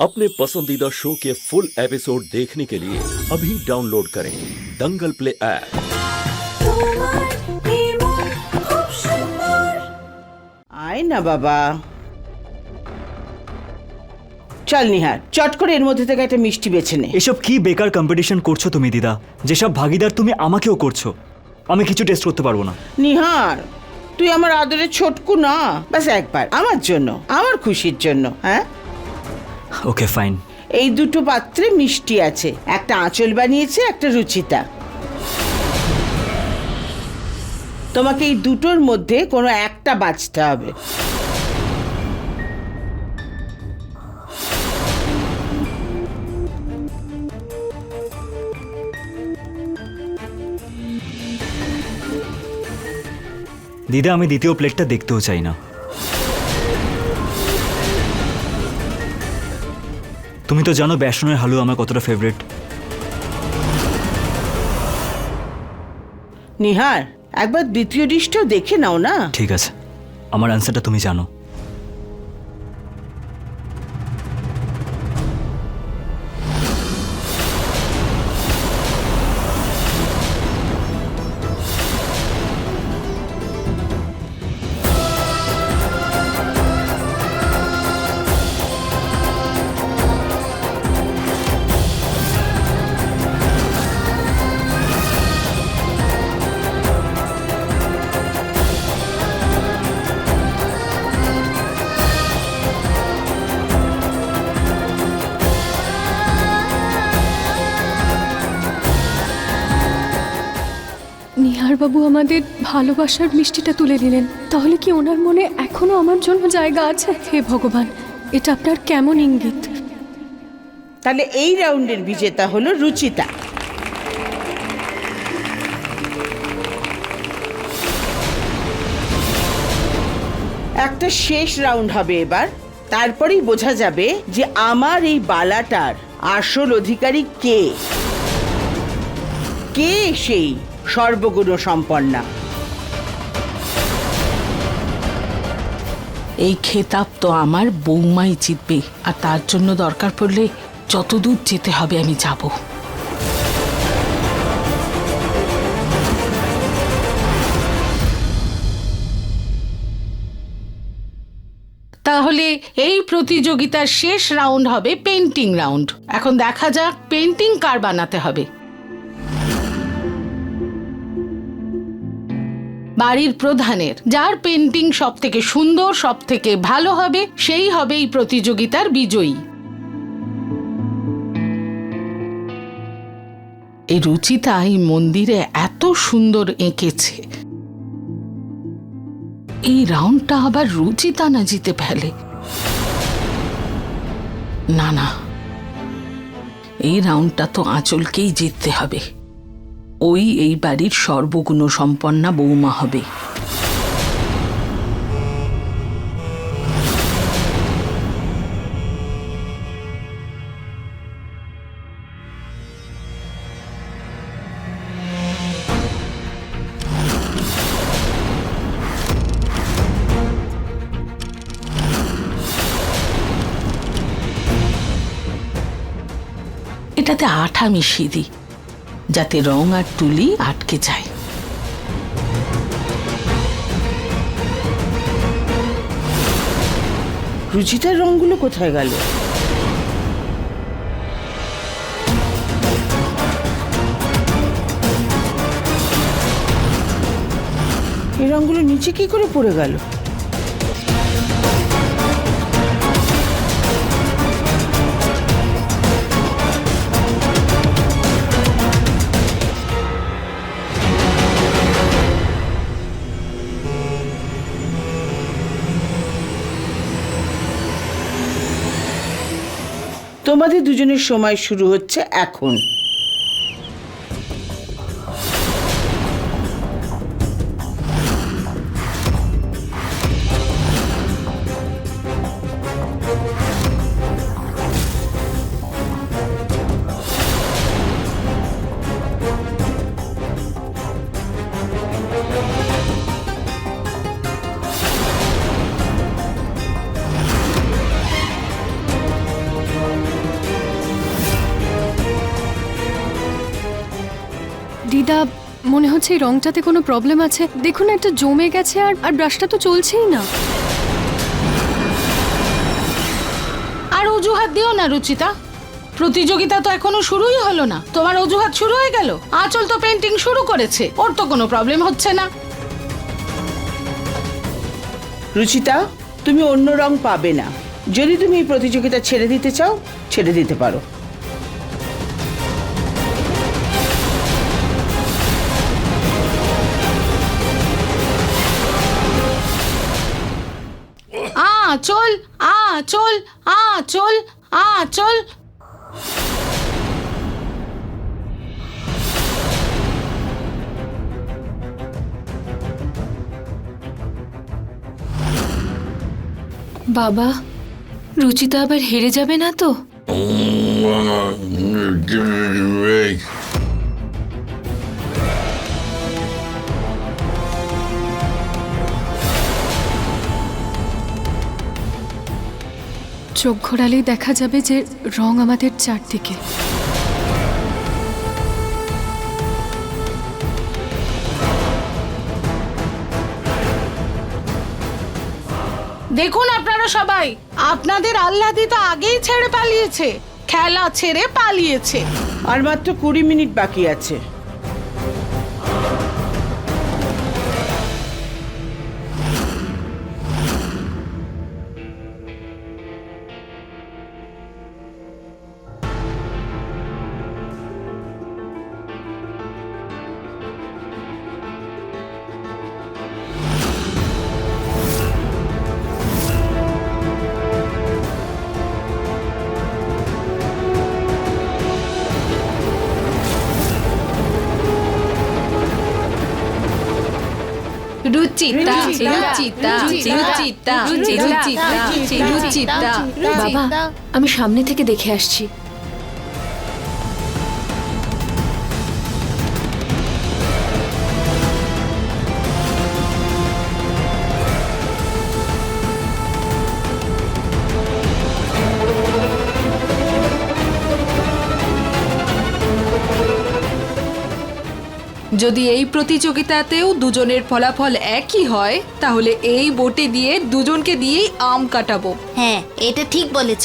अपने पसंदीदा शो के फुल एपिसोड देखने के लिए अभी डाउनलोड करें दंगल प्ले ऐप তোমার নির্মল খুব সুন্দর আয় না বাবা চল নিহার চট করে এর মধ্যে থেকে একটা মিষ্টি বেছে নে এসব কি বেকার কম্পিটিশন করছো তুমি দিদা যেসব ভাগিদার তুমি আমাকেও করছো আমি কিছু টেস্ট করতে পারবো না নিহার তুই আমার আদরের ছোটকু না ব্যাস একবার আমার জন্য আমার খুশির জন্য হ্যাঁ ওকে ফাইন এই দুটো পাত্রে মিষ্টি আছে। একটা আঁচল বানিয়েছে একটা রুচিতা। তোমাকে এই দুটোর মধ্যে কোনো একটা বাঁচতে হবে। দিদা আমি দ্বিতীয় প্লেটটা দেখতেও চাই না। তুমি তো জানো বেসনের হালু আমার কতটা ফেভারিট নিহার একবার দ্বিতীয় ডিশটাও দেখে নাও না। ঠিক আছে। আমার আনসারটা তুমি জানো। নিহারবাবু আমাদের ভালোবাসার মিষ্টিটা তুলে দিলেন। তাহলে কি ওনার মনে এখনও আমার জন্য জায়গা আছে? হে ভগবান, এটা আপনার কেমন ইঙ্গিত? তাহলে এই রাউন্ডের বিজেতা হলো রুচিতা। একটা শেষ রাউন্ড হবে এবার। তারপরেই বোঝা যাবে যে আমার এই বালাটার আসল অধিকারী কে? কে সেই? সর্বগুণ সম্পন্না। এই খেতাব তো আমার বৌমাই জিতবে, আর তার জন্য দরকার পড়লে যতদূর যেতে হবে আমি যাব। তাহলে এই প্রতিযোগিতার শেষ রাউন্ড হবে পেন্টিং রাউন্ড। এখন দেখা যাক পেন্টিং কার বানাতে হবে। বাড়ির প্রধানের, যার পেন্টিং সব থেকে সুন্দর সব থেকে ভালো হবে, সেই হবে এই প্রতিযোগিতার বিজয়ী। এই রুচিতা এই মন্দিরে এত সুন্দর এঁকেছে। এই রাউন্ডটা আবার রুচিতা না জিতে ফেলে? না না, এই রাউন্ডটা তো আঁচলকেই জিততে হবে। ওই এই বাড়ির সর্বগুণ সম্পন্না বৌমা হবে। এটাতে আঠা মিশিয়ে দিই। যাতে রং আর তুলি আটকে যায়। রুচিতার রঙগুলো কোথায় গেল? এই রঙগুলো নিচে কি করে পড়ে গেল? তোমাদের দুজনের সময় শুরু হচ্ছে এখন। দিদা মনে হচ্ছে এই রংটাতে কোনো প্রবলেম আছে। দেখুন একটা জমে গেছে আর আর ব্রাশটা তো চলছেই না। আর অজুহাত দিও না রুচিতা। প্রতিযোগিতা তো এখনও শুরুই হলো না। তোমার অজুহাত শুরু হয়ে গেল? আচল তো পেন্টিং শুরু করেছে। ওর তো কোনো প্রবলেম হচ্ছে না। রুচিতা তুমি অন্য রং পাবে না। যদি তুমি এই প্রতিযোগিতা ছেড়ে দিতে চাও ছেড়ে দিতে পারো। আঁচল আঁচল আঁচল আঁচল। বাবা রুচিতা আবার হেরে যাবে না তো? চোখ ঘোরালেই দেখা যাবে যে রং আমাদের চারদিকে। দেখুন আপনারা সবাই আপনাদের আল্লাদি তো আগেই ছেড়ে পালিয়েছে খেলা ছেড়ে পালিয়েছে। আর মাত্র কুড়ি মিনিট বাকি আছে। রুচিতা রুচিতা রুচিতা রুচিতা রুচিতা বাবা আমি সামনে থেকে দেখে আসছি যদি এই প্রতিযোগিতাতেও দুজনের ফলাফল একই হয়, তাহলে এই বোটে দিয়ে দুজনকে দিয়েই আম কাটাবো। হ্যাঁ এটা ঠিক বলেছ।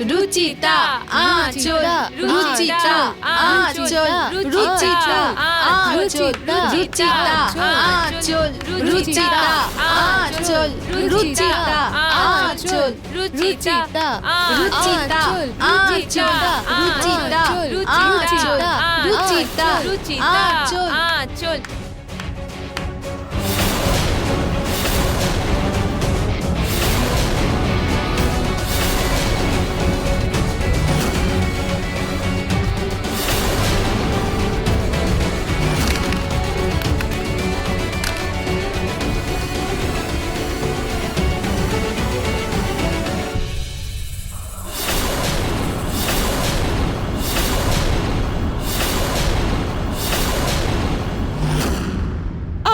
Ruchita Anchal Ruchita Anchal ten nine eight seven six six five five four four three Ruchita Anchal Ruchita Anchal Ruchita Anchal Ruchita Anchal Ruchita Anchal Ruchita Anchal Ruchita Ruchita Anchal Ruchita Anchal Ruchita Anchal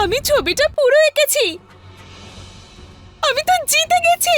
আমি ছবিটা পুরো এঁকেছি। আমি তো জিতে গেছি।